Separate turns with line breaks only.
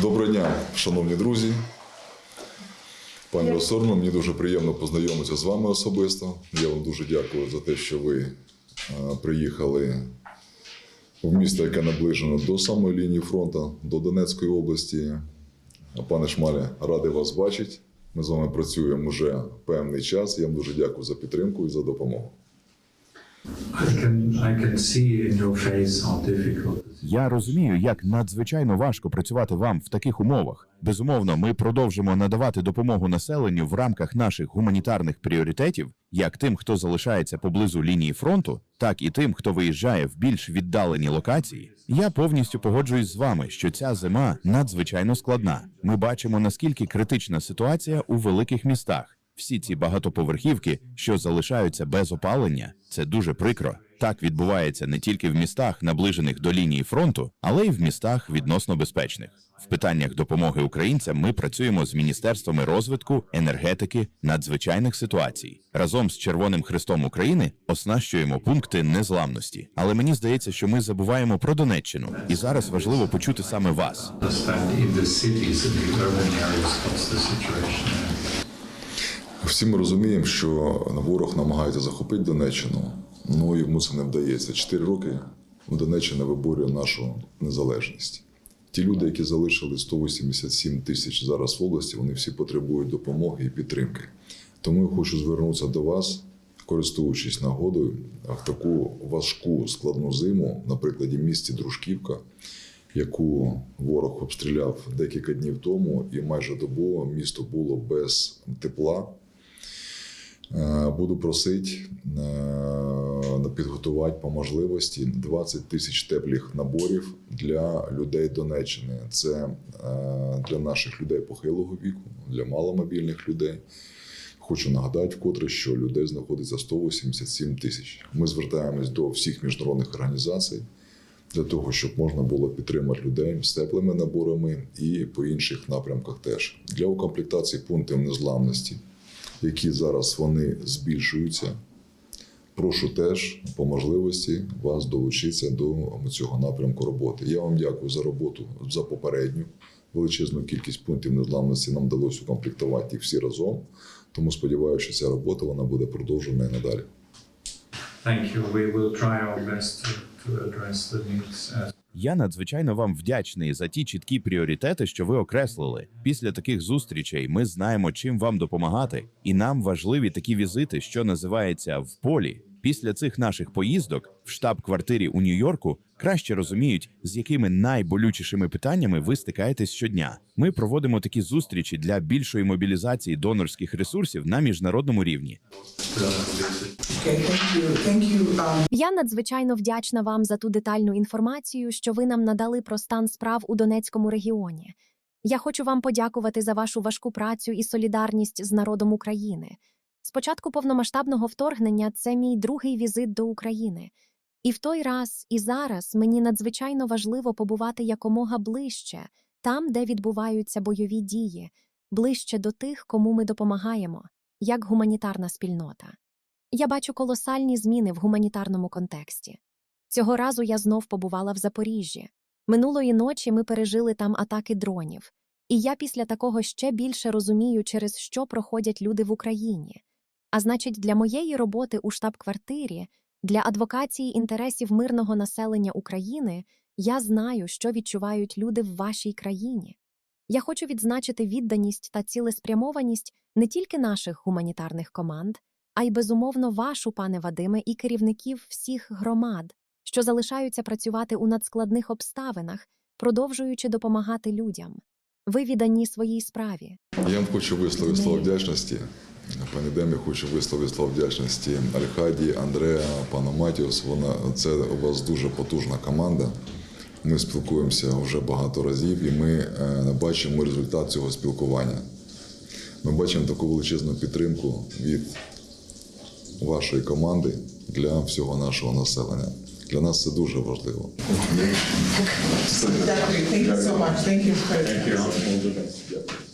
Доброго дня, шановні друзі. Пані Росорно, мені дуже приємно познайомитися з вами особисто. Я вам дуже дякую за те, що ви приїхали в місто, яке наближено до самої лінії фронту, до Донецької області. Пане Шмаля, радий вас бачити. Ми з вами працюємо вже певний час. Я вам дуже дякую за підтримку і за допомогу.
Я розумію, як надзвичайно важко працювати вам в таких умовах. Безумовно, ми продовжимо надавати допомогу населенню в рамках наших гуманітарних пріоритетів, як тим, хто залишається поблизу лінії фронту, так і тим, хто виїжджає в більш віддалені локації. Я повністю погоджуюсь з вами, що ця зима надзвичайно складна. Ми бачимо наскільки критична ситуація у великих містах. Всі ці багатоповерхівки, що залишаються без опалення, це дуже прикро. Так відбувається не тільки в містах, наближених до лінії фронту, але й в містах відносно безпечних. В питаннях допомоги українцям ми працюємо з міністерствами розвитку, енергетики, надзвичайних ситуацій. Разом з Червоним Хрестом України оснащуємо пункти незламності. Але мені здається, що ми забуваємо про Донеччину, і зараз важливо почути саме вас.
Всі ми розуміємо, що ворог намагається захопити Донеччину, ну йому це не вдається. Чотири роки Донеччина виборює нашу незалежність. Ті люди, які залишили 187 тисяч зараз в області, вони всі потребують допомоги і підтримки. Тому я хочу звернутися до вас, користуючись нагодою, в таку важку складну зиму, на прикладі місті Дружківка, яку ворог обстріляв декілька днів тому, і майже добу місто було без тепла. Е, Буду просити е, підготувати по можливості 20 тисяч теплих наборів для людей Донеччини. Це е, для наших людей похилого віку, для маломобільних людей. Хочу нагадати вкотре, що людей знаходиться 187 тисяч. Ми звертаємось до всіх міжнародних організацій для того, щоб можна було підтримати людей з теплими наборами і по інших напрямках теж для укомплектації пунктів незламності, які зараз вони збільшуються. Прошу теж по можливості вас долучитися до цього напрямку роботи. Я вам дякую за роботу за попередню. Величезну кількість пунктів незламності нам вдалося укомплектувати їх всі разом. Тому сподіваюся, що ця робота вона буде продовжена і надалі.
Thank you. We will try our best to, address the needs as
Я надзвичайно вам вдячний за ті чіткі пріоритети, що ви окреслили. Після таких зустрічей ми знаємо, чим вам допомагати, і нам важливі такі візити, що називається в полі. Після цих наших поїздок в штаб-квартирі у Нью-Йорку краще розуміють, з якими найболючішими питаннями ви стикаєтесь щодня. Ми проводимо такі зустрічі для більшої мобілізації донорських ресурсів на міжнародному рівні.
Я надзвичайно вдячна вам за ту детальну інформацію, що ви нам надали про стан справ у Донецькому регіоні. Я хочу вам подякувати за вашу важку працю і солідарність з народом України. З початку повномасштабного вторгнення це мій другий візит до України. І в той раз, і зараз мені надзвичайно важливо побувати якомога ближче, там, де відбуваються бойові дії, ближче до тих, кому ми допомагаємо, як гуманітарна спільнота. Я бачу колосальні зміни в гуманітарному контексті. Цього разу я знов побувала в Запоріжжі. Минулої ночі ми пережили там атаки дронів, і я після такого ще більше розумію, через що проходять люди в Україні. А значить, для моєї роботи у штаб-квартирі, для адвокації інтересів мирного населення України, я знаю, що відчувають люди в вашій країні. Я хочу відзначити відданість та цілеспрямованість не тільки наших гуманітарних команд, а й безумовно вашу, пане Вадиме, і керівників всіх громад, що залишаються працювати у надскладних обставинах, продовжуючи допомагати людям. Ви віддані своїй справі.
Я вам хочу висловити слова вдячності. Пані Демі, хочу висловити слова вдячності Альхаді, Андреа, пану Матіус. Вона це у вас дуже потужна команда. Ми спілкуємося вже багато разів, і ми е, бачимо результат цього спілкування. Ми бачимо таку величезну підтримку від вашої команди для всього нашого населення. Для нас це дуже важливо.
Dr. Thank